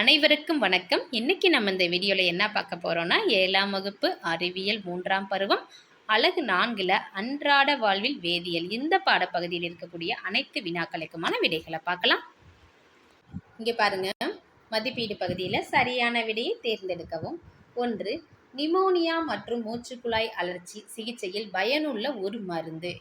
அனைவருக்கும் வணக்கம். இன்னைக்கு நம்ம இந்த வீடியோவில் என்ன பார்க்க போகிறோம்னா ஏழாம் வகுப்பு அறிவியல் மூன்றாம் பருவம் அழகு நான்கில் அன்றாட வாழ்வில் வேதியியல். இந்த பாடப்பகுதியில் இருக்கக்கூடிய அனைத்து வினாக்களுக்குமான விடைகளை பார்க்கலாம். இங்கே பாருங்க. மதிப்பீடு பகுதியில் சரியான விடையை தேர்ந்தெடுக்கவும். ஒன்று நிமோனியா மற்றும் மூச்சுக்குழாய் அலர்ச்சி சிகிச்சையில் பயனுள்ள ஒரு மருந்து.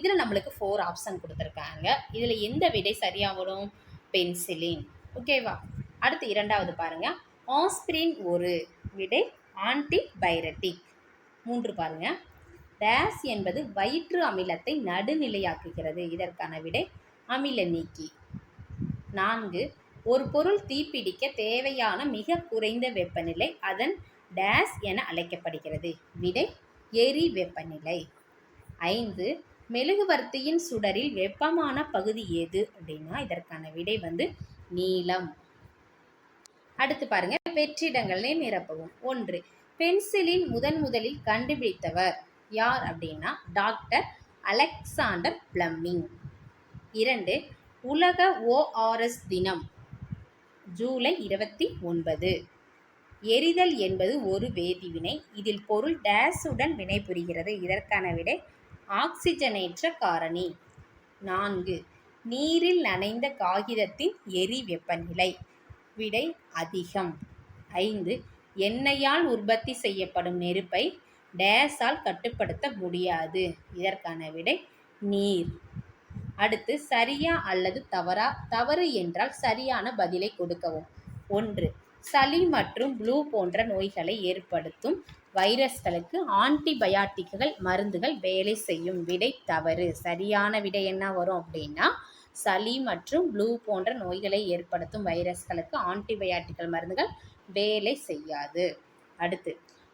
இதில் நம்மளுக்கு ஃபோர் ஆப்ஷன் கொடுத்துருக்காங்க. இதில் எந்த விடை சரியாக வரும் பென்சிலின் ஓகேவா அடுத்து இரண்டாவது பாருங்க. ஆஸ்பிரின் ஒரு விடை ஆன்டிபைரட்டிக் மூன்று பாருங்க. டேஸ் என்பது வயிற்று அமிலத்தை நடுநிலையாக்குகிறது. இதற்கான விடை அமில நீக்கி. நான்கு ஒரு பொருள் தீப்பிடிக்க தேவையான மிக குறைந்த வெப்பநிலை அதன் டேஸ் என அழைக்கப்படுகிறது. விடை எரி வெப்பநிலை. ஐந்து மெழுகுவர்த்தியின் சுடரில் வெப்பமான பகுதி எது அப்படின்னா இதற்கான விடை வந்து நீளம். அடுத்து பாருங்க வெற்றிடங்களை நிரப்பவும். ஒன்று பென்சிலின் முதன் முதலில் கண்டுபிடித்தவர் யார் அப்படின்னா டாக்டர் அலெக்சாண்டர் பிளம்மிங். இரண்டு உலக ஓஆர்எஸ் தினம் ஜூலை இருபத்தி ஒன்பது. எரிதல் என்பது ஒரு வேதிவினை இதில் பொருள் டேஸுடன் வினைபுரிகிறது. இதற்கான விடை ஆக்சிஜனேற்ற காரணி. நான்கு நீரில் நனைந்த காகிதத்தின் எரி வெப்பநிலை. விடை அதிகம். ஐந்து. எண்ணெயால் உற்பத்தி செய்யப்படும் நெருப்பை டேஸால் கட்டுப்படுத்த முடியாது. இதற்கான விடை நீர். அடுத்து சரியா அல்லது தவறா? தவறு என்றால் சரியான பதிலை கொடுக்கவும். ஒன்று. சளி மற்றும் ப்ளூ போன்ற நோய்களை ஏற்படுத்தும் வைரஸ்களுக்கு ஆன்டிபயாட்டிக்குகள் மருந்துகள் வேலை செய்யும். விடை தவறு. சரியான விடை என்ன வரும் அப்படின்னா சளி மற்றும் ப்ளூ போன்ற நோய்களை ஏற்படுத்தும் வைரஸ்களுக்கு ஆன்டிபயாட்டிக்கல் மருந்துகள் வேலை செய்யாது. அடுத்து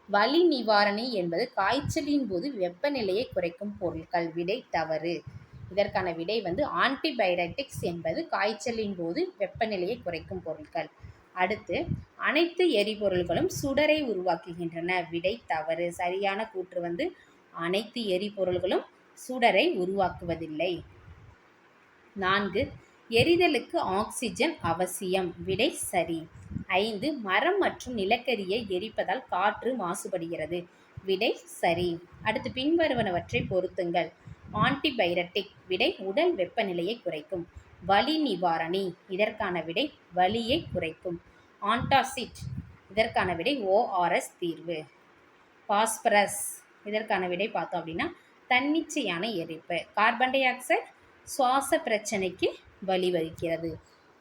வலி நிவாரணி என்பது காய்ச்சலின் போது வெப்பநிலையை குறைக்கும் பொருட்கள். விடை தவறு. இதற்கான விடை வந்து ஆன்டிபயோட்டிக்ஸ் என்பது காய்ச்சலின் போது வெப்பநிலையை குறைக்கும் பொருட்கள். அடுத்து அனைத்து எரிபொருள்களும் சுடரை உருவாக்குகின்றன. விடை தவறு. சரியான கூற்று வந்து அனைத்து எரிபொருள்களும் சுடரை உருவாக்குவதில்லை. நான்கு எரிதலுக்கு ஆக்சிஜன் அவசியம் விடை சரி. ஐந்து மரம் மற்றும் நிலக்கரியை எரிப்பதால் காற்று மாசுபடுகிறது விடை சரி. அடுத்து பின்வருவனவற்றை பொருத்துங்கள். ஆன்டிபைரட்டிக் விடை உடல் வெப்பநிலையை குறைக்கும். வலி நிவாரணி இதற்கான விடை வலியை குறைக்கும். ஆன்டாசிட் இதற்கான விடை ஓஆர்எஸ் தீர்வு. பாஸ்பரஸ் இதற்கான விடை பார்த்தோம் அப்படின்னா தன்னிச்சையான எரிப்பு. கார்பன் டை ஆக்சைடு சுவாச பிரச்சனைக்கு வழிவகுக்கிறது.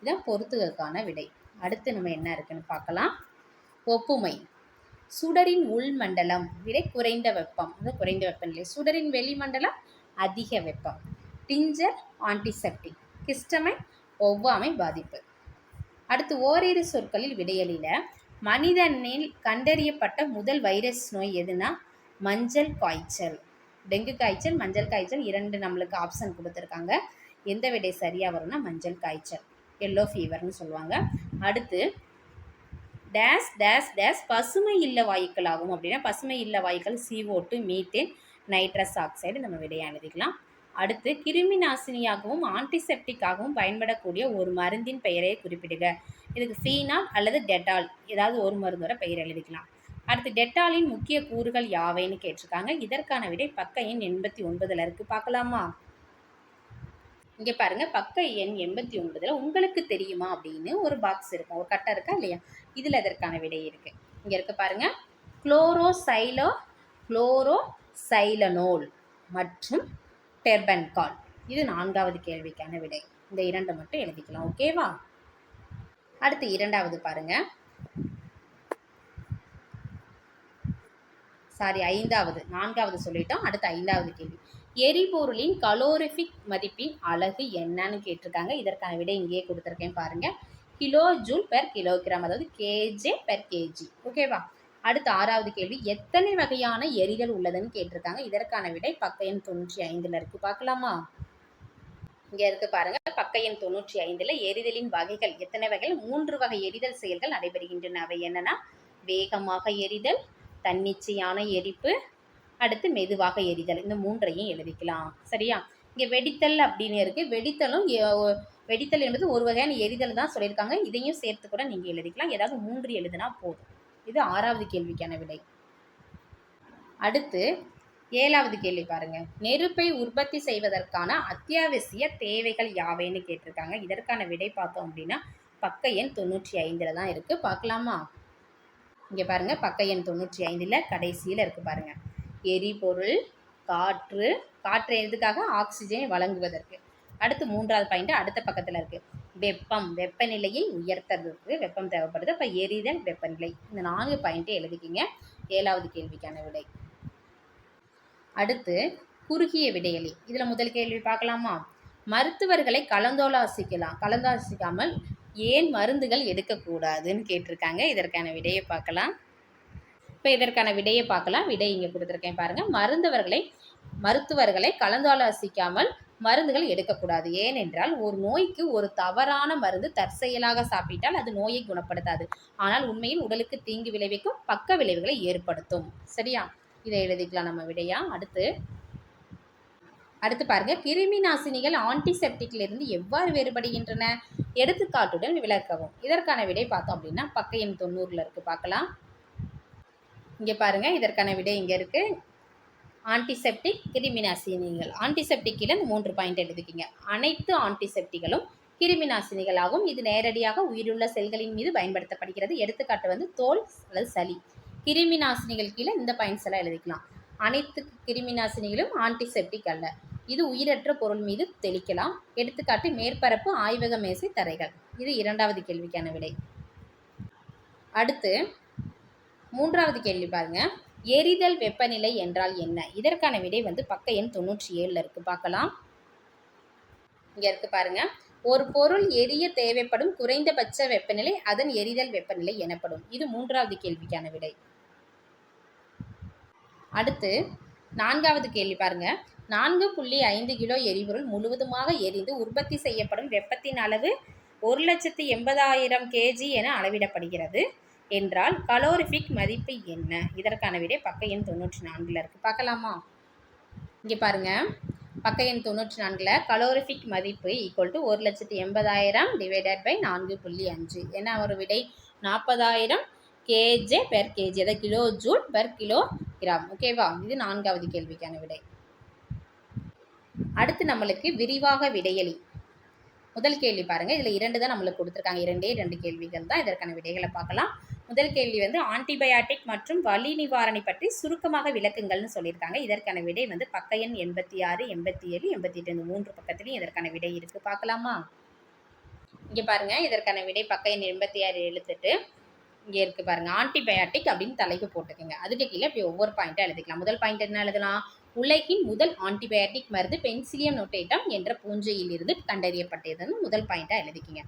இதுதான் பொருத்துகளுக்கான விடை. அடுத்து நம்ம என்ன இருக்குன்னு பார்க்கலாம். ஒப்புமை. சுடரின் உள்மண்டலம் விடை குறைந்த வெப்பம். அது குறைந்த வெப்பநிலை சுடரின் வெளிமண்டலம் அதிக வெப்பம். டிஞ்சர் ஆன்டிசெப்டிக் கிஸ்டமை ஒவ்வாமை பாதிப்பு. அடுத்து ஓரிரு சொற்களில் விடையலில் மனிதனில் கண்டறியப்பட்ட முதல் வைரஸ் நோய் எதுனா மஞ்சள் காய்ச்சல். டெங்கு காய்ச்சல் மஞ்சள் காய்ச்சல் இரண்டு நம்மளுக்கு ஆப்ஷன் கொடுத்துருக்காங்க. எந்த விடை சரியாக வரும்னா மஞ்சள் காய்ச்சல் எல்லோ ஃபீவர்னு சொல்லுவாங்க. அடுத்து டேஸ் டேஸ் டேஸ் பசுமை இல்ல வாயுக்கள் ஆகும் அப்படின்னா பசுமை இல்ல வாயுக்கள் சிஓட்டு மீத்தேன் நைட்ரஸ் ஆக்சைடு நம்ம விடையாக எழுதிக்கலாம். அடுத்து கிருமி நாசினியாகவும் ஆன்டிசெப்டிக்காகவும் பயன்படக்கூடிய ஒரு மருந்தின் பெயரை குறிப்பிடுக. இதுக்கு ஃபீனால் அல்லது டெட்டால் ஏதாவது ஒரு மருந்தோட பெயர் எழுதிக்கலாம். அடுத்து டெட்டாலின் முக்கிய கூறுகள் யாவைன்னு கேட்டிருக்காங்க. இதற்கான விடை பக்க எண் எண்பத்தி ஒன்பதில் இருக்குது பார்க்கலாமா? இங்கே பாருங்கள் பக்க எண் எண்பத்தி ஒன்பதில் உங்களுக்கு தெரியுமா அப்படின்னு ஒரு பாக்ஸ் இருக்கும். ஒரு கட்டை இருக்கா இல்லையா? இதில் இதற்கான விடை இருக்குது இங்கே இருக்க பாருங்கள் குளோரோசைலோ குளோரோசைலனோல் மற்றும் டெர்பன்கால். இது நான்காவது கேள்விக்கான விடை. இந்த இரண்டு மட்டும் எழுதிக்கலாம். ஓகேவா? அடுத்து இரண்டாவது பாருங்கள் சாரி ஐந்தாவது நான்காவது சொல்லிட்டோம். அடுத்து ஐந்தாவது கேள்வி. எரிபொருளின் கலோரிஃபிக் மதிப்பின் அழகு என்னன்னு கேட்டிருக்காங்க. இதற்கான விடை இங்கேயே கொடுத்துருக்கேன் பாருங்கள் கிலோ ஜூல் பெர் கிலோகிராம் அதாவது கேஜே பெர் கேஜி ஓகேவா அடுத்து ஆறாவது கேள்வி. எத்தனை வகையான எரிதல் உள்ளதுன்னு கேட்டிருக்காங்க. இதற்கான விடை பக்க எண் தொண்ணூற்றி ஐந்தில் இருக்குது பார்க்கலாமா? இங்கே இருக்குது பாருங்கள் பக்க எண் தொண்ணூற்றி ஐந்தில் எரிதலின் வகைகள் எத்தனை வகைகள்? மூன்று வகை எரிதல் செயல்கள் நடைபெறுகின்றன. அவை என்னென்னா வேகமாக எரிதல் தன்னிச்சையான எரிப்பு அடுத்து மெதுவாக எரிதல். இந்த மூன்றையும் எழுதிக்கலாம். சரியா? இங்கே வெடித்தல் அப்படின்னு இருக்குது வெடித்தலும் எ- வெடித்தல் என்பது ஒரு வகையான எரிதல் தான் சொல்லியிருக்காங்க. இதையும் சேர்த்து கூட நீங்கள் எழுதிக்கலாம். ஏதாவது மூன்று எழுதுனா போதும். இது ஆறாவது கேள்விக்கான விடை. அடுத்து ஏழாவது கேள்வி பாருங்க. நெருப்பை உற்பத்தி செய்வதற்கான அத்தியாவசிய தேவைகள் யாவைன்னு கேட்டிருக்காங்க. இதற்கான விடை பார்த்தோம் அப்படின்னா பக்க எண் தொண்ணூற்றி ஐந்தில் தான் இருக்குது பார்க்கலாமா? இங்கே பாருங்கள் பக்க எண் தொண்ணூற்றி ஐந்தில் கடைசியில் இருக்குது பாருங்கள் எரிபொருள் காற்று காற்று எதுக்காக? ஆக்சிஜனை வழங்குவதற்கு. அடுத்து மூன்றாவது பாயிண்ட் அடுத்த பக்கத்தில் இருக்குது வெப்பம் வெப்பநிலையை உயர்த்துறதுக்கு வெப்பம் தேவைப்படுது. அப்போ எரிதல் வெப்பநிலை. இந்த நான்கு பாயிண்ட்டை எழுதிக்கிங்க. ஏழாவது கேள்விக்கான விடை. அடுத்து குறுகிய விடையலி. இதில் முதல் கேள்வி பார்க்கலாமா? மருத்துவர்களை கலந்தோலாசிக்கலாம். கலந்தாசிக்காமல் ஏன் மருந்துகள் எடுக்கக்கூடாதுன்னு கேட்டிருக்காங்க. இதற்கான விடையை பார்க்கலாம். இப்போ இதற்கான விடையை பார்க்கலாம். விடை இங்கே கொடுத்துருக்கேன் பாருங்கள் மருந்தவர்களை மருத்துவர்களை கலந்தாலோசிக்காமல் மருந்துகள் எடுக்கக்கூடாது. ஏனென்றால் ஒரு நோய்க்கு ஒரு தவறான மருந்து தற்செயலாக சாப்பிட்டால் அது நோயை குணப்படுத்தாது. ஆனால் உண்மையில் உடலுக்கு தீங்கு விளைவிக்கும் பக்க விளைவுகளை ஏற்படுத்தும். சரியா? இதை எழுதிக்கலாம் நம்ம விடையா? அடுத்து அடுத்து பாருங்க கிருமி நாசினிகள் ஆன்டிசெப்டிக்ல இருந்து எவ்வாறு வேறுபடுகின்றன? எடுத்துக்காட்டுடன் விளக்கவும். இதற்கான விடை பார்த்தோம் அப்படின்னா பக்க எண் தொண்ணூறுல இருக்கு பார்க்கலாம். இங்க பாருங்க இதற்கான விடை இங்க இருக்கு. ஆன்டிசெப்டிக் கிருமிநாசினிகள். ஆன்டிசெப்டிக்கில் இந்த மூன்று பாயிண்ட் எடுத்துக்கிங்க. அனைத்து ஆன்டிசெப்டிகளும் கிருமி நாசினிகளாகும் இது நேரடியாக உயிருள்ள செல்களின் மீது பயன்படுத்தப்படுகிறது. எடுத்துக்காட்டு வந்து தோல் அல்லது சளி. கிருமி நாசினிகள் கீழே இந்த பாயிண்ட்ஸ் எல்லாம் எழுதிக்கலாம். அனைத்து கிருமி நாசினிகளும் ஆன்டிசெப்டிக் அல்ல. இது உயிரற்ற பொருள் மீது தெளிக்கலாம். எடுத்துக்காட்டு மேற்பரப்பு ஆய்வக மேசை தரைகள். இது இரண்டாவது கேள்விக்கான விடை. அடுத்து மூன்றாவது கேள்வி பாருங்க. எரிதல் வெப்பநிலை என்றால் என்ன? இதற்கான விடை வந்து பக்க எண் தொண்ணூற்றி ஏழில் இருக்கு. பார்க்கலாம். இங்கே இருக்கு பாருங்க. ஒரு பொருள் எரிய தேவைப்படும் குறைந்தபட்ச வெப்பநிலை அதன் எரிதல் வெப்பநிலை எனப்படும். இது மூன்றாவது கேள்விக்கான விடை. அடுத்து நான்காவது கேள்வி பாருங்க. நான்கு புள்ளி ஐந்து கிலோ எரிபொருள் முழுவதுமாக எரிந்து உற்பத்தி செய்யப்படும் வெப்பத்தின் அளவு ஒரு லட்சத்து எண்பதாயிரம் கேஜி என அளவிடப்படுகிறது. என்றால் கலோரிஃபிக் மதிப்பு என்ன? இதற்கான விடை பக்க எண் தொண்ணூற்றி நான்கில் இருக்குது பார்க்கலாமா? இங்கே பாருங்க. பக்க எண் தொண்ணூற்றி நான்கில் கலோரிஃபிக் மதிப்பு ஈக்குவல் டு ஒரு லட்சத்து எண்பதாயிரம் டிவைடட் பை நான்கு புள்ளி அஞ்சு. ஏன்னா ஒரு விடை? நாற்பதாயிரம் கேஜே பெர் கேஜி. அதாவது kilo joule per kilogram ஓகேவா இது நான்காவது கேள்விக்கான விடை. அடுத்து நம்மளுக்கு விரிவாக விடையளி. முதல் கேள்வி பாருங்க. இதுல இரண்டு தான் நம்மளுக்கு கொடுத்துருக்காங்க. இரண்டே ரெண்டு கேள்விகள் தான். இதற்கான விடைகளை பார்க்கலாம். முதல் கேள்வி வந்து ஆன்டிபயாட்டிக் மற்றும் வலி நிவாரணி பற்றி சுருக்கமாக விளக்குங்கள்னு சொல்லியிருக்காங்க. இதற்கான விடை வந்து பக்க எண் எண்பத்தி ஆறு எண்பத்தி ஏழு எண்பத்தி எட்டு இந்த மூன்று பக்கத்துலையும் இதற்கான விடை இருக்கு. பார்க்கலாமா? இங்க பாருங்க. இதற்கான விடை பக்க எண் எண்பத்தி ஆறு எழுத்துட்டு இங்கே இருக்குது பாருங்க. ஆன்டிபயாட்டிக் அப்படின்னு தலைப்பு போட்டுக்கோங்க அதுக்கு கீழே இப்படி ஒவ்வொரு பாயிண்ட்டாக எழுதிக்கலாம். முதல் பாயிண்ட் என்ன எழுதலாம்? உலகின் முதல் ஆன்டிபயாட்டிக் மருந்து பென்சிலியம் நோட்டேட்டம் என்ற பூஞ்சையிலிருந்து கண்டறியப்பட்டதுன்னு முதல் பாயிண்ட்டாக எழுதிக்கிங்க.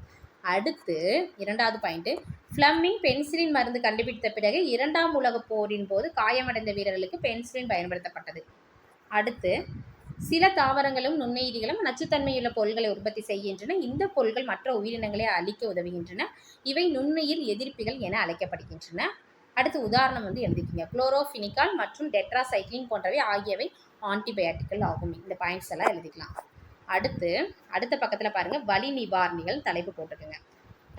அடுத்து இரண்டாவது பாயிண்ட்டு ஃப்ளம்மிங் பென்சிலின் மருந்து கண்டுபிடித்த பிறகு இரண்டாம் உலகப் போரின் போது காயமடைந்த வீரர்களுக்கு பென்சிலின் பயன்படுத்தப்பட்டது. அடுத்து சில தாவரங்களும் நுண்ணுயிரிகளும் நச்சுத்தன்மையுள்ள பொருட்களை உற்பத்தி செய்கின்றன. இந்த பொருட்கள் மற்ற உயிரினங்களை அழிக்க உதவுகின்றன. இவை நுண்ணுயிர் எதிர்ப்பிகள் என அழைக்கப்படுகின்றன. அடுத்து உதாரணம் வந்து எழுதிக்கிங்க. குளோரோஃபினிக்கால் மற்றும் டெட்ராசைக்ளின் போன்றவை ஆகியவை ஆன்டிபயாட்டிக்கல் ஆகும். இந்த பாயிண்ட்ஸ் எல்லாம் எழுதிக்கலாம். அடுத்து அடுத்த பக்கத்தில் பாருங்கள் வலி நிவாரணிகள் தலைப்பு போட்டுக்கோங்க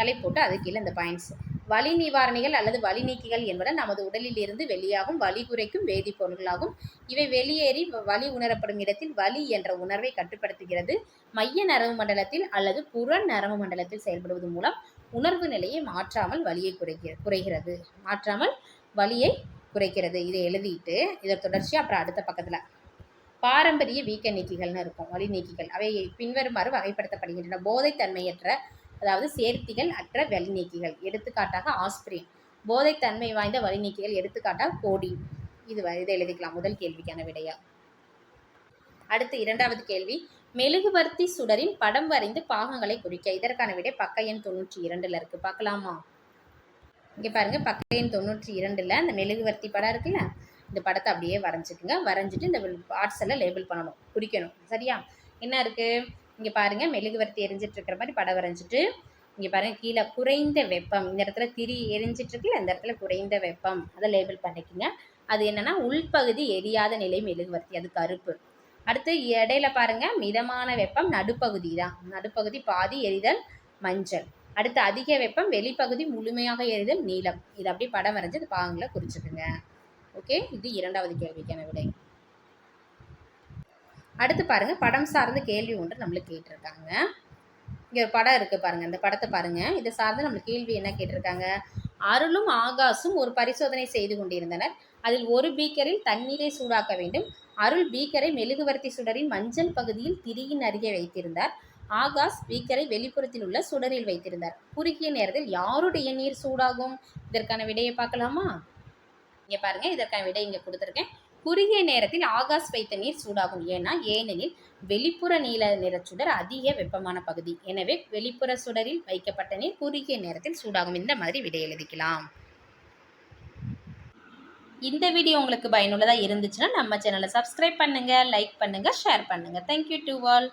தலைப்பு போட்டு அது கீழே இந்த பாயிண்ட்ஸ் வலி நிவாரணிகள் அல்லது வலி நீக்கிகள் என்பன நமது உடலில் இருந்து வெளியாகும் வலி குறைக்கும் வேதிப்பொருட்களாகும் இவை வெளியேறி வ- வலி உணரப்படும் இடத்தில் வலி என்ற உணர்வை கட்டுப்படுத்துகிறது. மைய நரம்பு மண்டலத்தில் அல்லது புற நரம்பு மண்டலத்தில் செயல்படுவது மூலம் உணர்வு நிலையை மாற்றாமல் வலியை குறைக்க குறைகிறது. மாற்றாமல் வலியை குறைக்கிறது. இதை எழுதிட்டு இதை தொடர்ச்சியாக அப்புறம் அடுத்த பக்கத்தில். பாரம்பரிய வீக்க நீக்கிகள்னு இருக்கும். வலி நீக்கிகள். அவை பின்வருமாறு வகைப்படுத்தப்படுகின்றன. போதைத்தன்மையற்ற அதாவது சேர்த்திகள் அற்ற வலி நீக்கிகள் எடுத்துக்காட்டாக ஆஸ்பிரின். போதைத்தன்மை வாய்ந்த வலி நீக்கிகள் எடுத்துக்காட்டாக கோடின். இது இதை எழுதிக்கலாம். முதல் கேள்விக்கான விடையா? அடுத்து இரண்டாவது கேள்வி. மெழுகுவர்த்தி சுடரின் படம் வரைந்து பாகங்களை குறிக்க இதற்கான விடை பக்க எண் தொண்ணூற்றி இரண்டுல இருக்கு. பார்க்கலாமா? இங்கே பாருங்க. பக்க எண் தொண்ணூற்றி இரண்டுல அந்த மெழுகுவர்த்தி படம் இருக்குல்ல? இந்த படத்தை அப்படியே வரைஞ்சிக்குங்க. வரைஞ்சிட்டு இந்த பார்ட்ஸ் எல்லாம் லேபிள் பண்ணணும். குறிக்கணும். சரியா? என்ன இருக்குது இங்கே பாருங்கள் மெழுகுவர்த்தி எரிஞ்சிட்டு இருக்கிற மாதிரி படம் வரைஞ்சிட்டு இங்கே பாருங்கள் கீழே குறைந்த வெப்பம். இந்த இடத்துல திரி எரிஞ்சிட்டு இந்த இடத்துல குறைந்த வெப்பம். அதை லேபிள் பண்ணிக்கோங்க. அது என்னென்னா உள்பகுதி எரியாத நிலை மெழுகுவர்த்தி. அது கருப்பு. அடுத்து இடையில பாருங்கள் மிதமான வெப்பம் நடுப்பகுதி தான். நடுப்பகுதி பாதி எரிதல் மஞ்சள். அடுத்து அதிக வெப்பம் வெளிப்பகுதி முழுமையாக எரிதல் நீளம் இது அப்படியே படம் வரைஞ்சது இது பாகங்களை குறிச்சுக்குங்க. ஓகே? இது இரண்டாவது கேள்விக்கான விடை. அடுத்து பாருங்க படம் சார்ந்த கேள்வி ஒன்று நம்மளுக்கு கேட்டிருக்காங்க. இங்கே ஒரு படம் இருக்குது பாருங்க இந்த படத்தை பாருங்க. இதை சார்ந்து நம்மளுக்கு கேள்வி என்ன கேட்டிருக்காங்க? அருளும் ஆகாசும் ஒரு பரிசோதனை செய்து கொண்டிருந்தனர். அதில் ஒரு பீக்கரில் தண்ணீரை சூடாக்க வேண்டும். அருள் பீக்கரை மெழுகுவர்த்தி சுடரின் மஞ்சள் பகுதியில் திரியின் அருகே வைத்திருந்தார். ஆகாஷ் பீக்கரை வெளிப்புறத்தில் உள்ள சுடரில் வைத்திருந்தார். குறுகிய நேரத்தில் யாருடைய நீர் சூடாகும்? இதற்கான விடையை பார்க்கலாமா? இங்கே பாருங்க இதற்கான விடை இங்கே கொடுத்துருக்கேன். குறுகிய நேரத்தில் ஆகாஷ் வைத்த நீர் சூடாகும். ஏன்னா ஏனெனில் வெளிப்புற நீல நிற சுடர் அதிக வெப்பமான பகுதி. எனவே வெளிப்புற சுடரில் வைக்கப்பட்ட நீர் குறுகிய நேரத்தில் சூடாகும். இந்த மாதிரி விடை எழுதிக்கலாம். இந்த வீடியோ உங்களுக்கு பயனுள்ளதாக இருந்துச்சுன்னா நம்ம சேனலை சப்ஸ்கிரைப் பண்ணுங்கள் லைக் பண்ணுங்கள் ஷேர் பண்ணுங்கள் தேங்க்யூ டு ஆல்